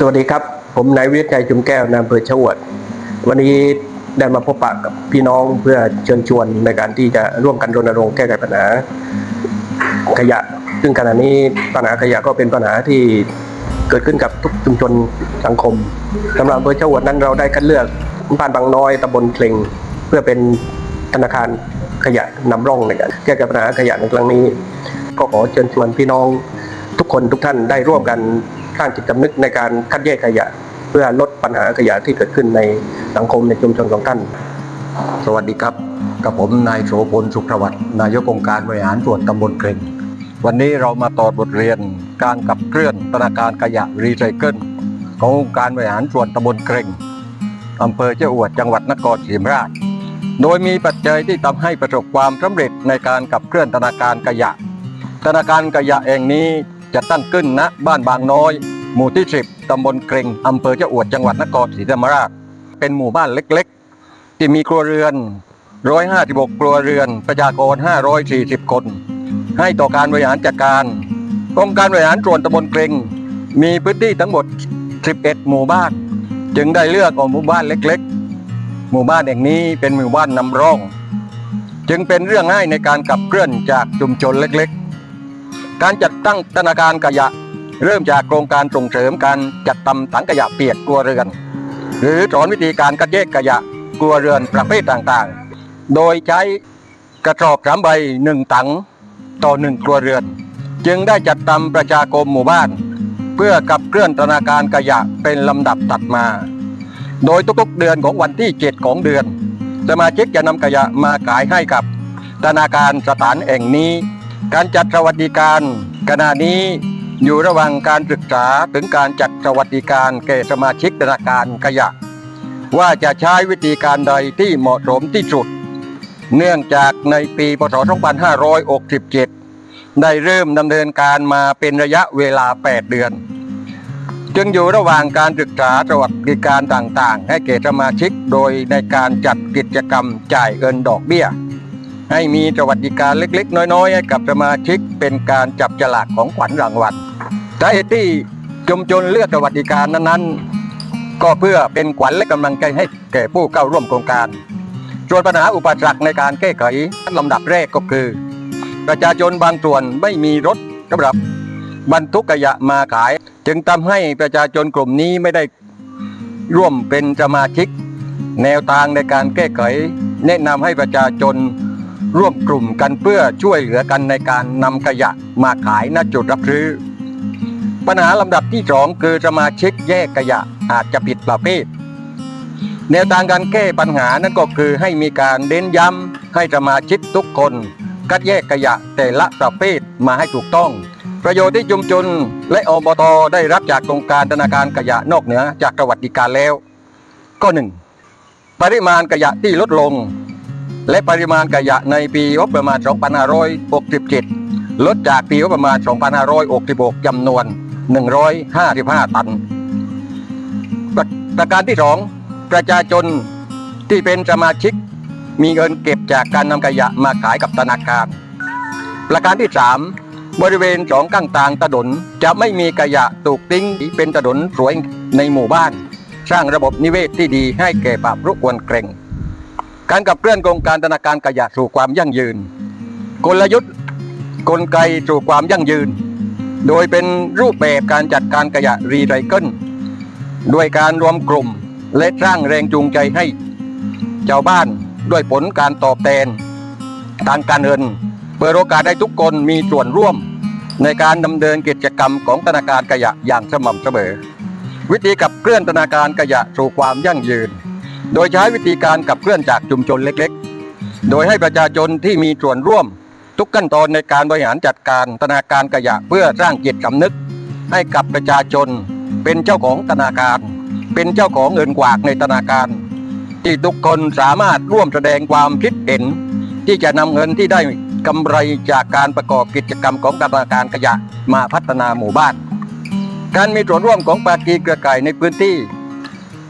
สวัสดีครับ ผมนายวิทยชัยจุมแก้วนายอำเภอชวด วันนี้ได้มาพบปะกับพี่น้องเพื่อเชิญชวนในการที่จะร่วมกันรณรงค์แก้ไขปัญหา ขยะ ซึ่งขณะนี้ปัญหาขยะก็เป็นปัญหาที่เกิดขึ้นกับทุกชุมชนสังคมสำหรับอำเภอชวดนั้นเราได้คัดเลือกบ้านบางน้อยตำบลเคลงเพื่อเป็นธนาคาร ขยะนำร่องในการแก้ไขปัญหาขยะในครั้งนี้ ก็ขอเชิญชวนพี่น้องทุกคนทุกท่านได้ร่วมกันสร้างจิตสำนึกในการคัดแยกขยะ เพื่อลดปัญหาขยะที่เกิดขึ้นในสังคมในชุมชนของท่าน สวัสดีครับกับผมนายโสพลสุขวัตนายกองค์การบริหารส่วนตำบลเกรงวันนี้เรามาต่อบทเรียนการขับเคลื่อนธนาคารขยะรีไซเคิลขององค์การบริหารส่วนตำบลเกรงอำเภอเจ้าอวดจังหวัดนครศรีธรรมราช โดยมีปัจจัยที่ทำให้ประสบความสำเร็จในการขับเคลื่อนธนาคารขยะ ธนาคารขยะแห่งนี้จะตั้งขึ้นณบ้านบางน้อย หมู่ที่ 10ตำบลเกรงอำเภอเจ้าอวดจังหวัดนครศรีธรรมราช เป็นหมู่บ้านเล็กๆ ที่มีครัวเรือน 156 ครัวเรือน ประชากร 540 คน ให้ต่อการบริหารจัดการองค์การบริหารส่วนตำบลเกรงมีพื้นที่ทั้งหมด 11 หมู่บ้าน จึงได้เลือกเอาหมู่บ้านเล็ก ๆ หมู่บ้านแห่งนี้เป็นหมู่บ้านนำร่อง จึงเป็นเรื่องง่ายในการขับเคลื่อนจากชุมชนเล็กๆ การจัดตั้งธนาคารขยะ เริ่มจากโครงการส่งเสริมการจัดทำถังขยะเปียกครัวเรือน หรือสอนวิธีการคัดแยกขยะครัวเรือนประเภทต่างๆ โดยใช้กระสอบสามใบหนึ่งถังต่อหนึ่งครัวเรือน จึงได้จัดทำประชาคมหมู่บ้าน เพื่อขับเคลื่อนธนาคารขยะเป็นลำดับตัดมา โดยทุกๆเดือนของวันที่ 7 ของเดือน สมาชิกจะนำขยะมาขายให้กับธนาคารสถานแห่งนี้ การจัดสวัสดิการขณะนี้อยู่ระหว่างการศึกษาถึงการจัดสวัสดิการแก่สมาชิกธนาคารขยะ ว่าจะใช้วิธีการใดที่เหมาะสมที่สุด เนื่องจากในปีพศ 2567 ได้เริ่มดำเนินการมาเป็นระยะเวลา 8 เดือน จึงอยู่ระหว่างการศึกษาสวัสดิการต่างๆ ให้แก่สมาชิกโดยในการจัดกิจกรรมจ่ายเงินดอกเบี้ย ให้มีสวัสดิการเล็กๆ น้อยๆ ให้กับสมาชิกเป็นการจับฉลากของขวัญรางวัลสาเหตุที่ชุมชนเลือกสวัสดิการนั้นๆ ก็เพื่อเป็นขวัญและกำลังใจให้แก่ผู้เข้าร่วมโครงการส่วนปัญหาอุปสรรคในการแก้ไขลำดับแรกก็คือ ประชาชนบางส่วนไม่มีรถสำหรับ บรรทุกขยะมาขาย จึงทำให้ประชาชนกลุ่มนี้ไม่ได้ร่วมเป็นสมาชิก แนวทางในการแก้ไข แนะนำให้ประชาชนร่วมกลุ่มกันเพื่อช่วยเหลือกันในการนำขยะมาขายณจุดรับซื้อ ปัญหาลำดับที่สองคือสมาชิกแยกขยะอาจจะผิดประเภทแนวทางการแก้ปัญหานั้นก็คือให้มีการเน้นย้ำให้สมาชิกทุกคน คัดแยกขยะแต่ละประเภทมาให้ถูกต้อง ประโยชน์ที่ชุมชนและอบตได้รับจากโครงการธนาคารขยะนอกเหนือจากสวัสดิการแล้ว ก็หนึ่งปริมาณขยะที่ลดลง และปริมาณขยะในปีประมาณ 2567 ลดจากปีประมาณ 2566จำนวน 155 ตันประประการที่สองประชาชนที่เป็นสมาชิกมีเงินเก็บจากการนำขยะมาขายกับธนาคาร ประการที่สาม บริเวณสองข้างทางถนนจะไม่มีขยะถูกทิ้งเป็นถนนสวยในหมู่บ้าน สร้างระบบนิเวศที่ดีให้แก่ป่ารุกวนเกรงการกับเคลื่อนโครงการธนาคารขยะสู่ความยั่งยืน กลยุทธ์กลไกสู่ความยั่งยืน โดยเป็นรูปแบบการจัดการขยะรีไซเคิลด้วยการรวมกลุ่มและสร้างแรงจูงใจให้ชาวบ้านด้วยผลการตอบแทนทางการเงินเปิดโอกาสให้ทุกคนมีส่วนร่วม ในการดำเนินกิจกรรมของธนาคารขยะอย่างสม่ำเสมอ วิธีขับเคลื่อนธนาคารขยะสู่ความยั่งยืน โดยใช้วิธีการขับเคลื่อนจากชุมชนเล็กๆ โดยให้ประชาชนที่มีส่วนร่วม ทุกขั้นตอนในการบริหารจัดการธนาคารขยะเพื่อสร้างจิตสำนึก ให้กับประชาชน เป็นเจ้าของธนาคาร เป็นเจ้าของเงินกวากในธนาคาร ที่ทุกคนสามารถร่วมแสดงความคิดเห็น ที่จะนำเงินที่ได้ กำไรจากการประกอบกิจกรรมของธนาคารขยะมาพัฒนาหมู่บ้าน การมีส่วนร่วมของปากีเครือข่ายในพื้นที่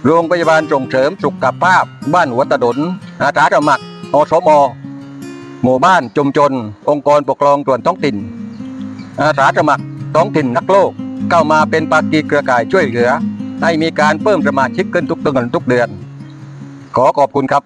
โรงพยาบาลส่งเสริมสุขภาพ บ้านหัวตะดน อาสาสมัครอสมหมู่บ้านชุมชน องค์กรปกครองส่วนท้องถิ่น อาสาสมัครท้องถิ่นนักโลกเข้ามาเป็นปากีเครือข่ายช่วยเหลือ ให้มีการเพิ่มสมาชิกขึ้นทุกเดือนทุกเดือน ขอขอบคุณครับ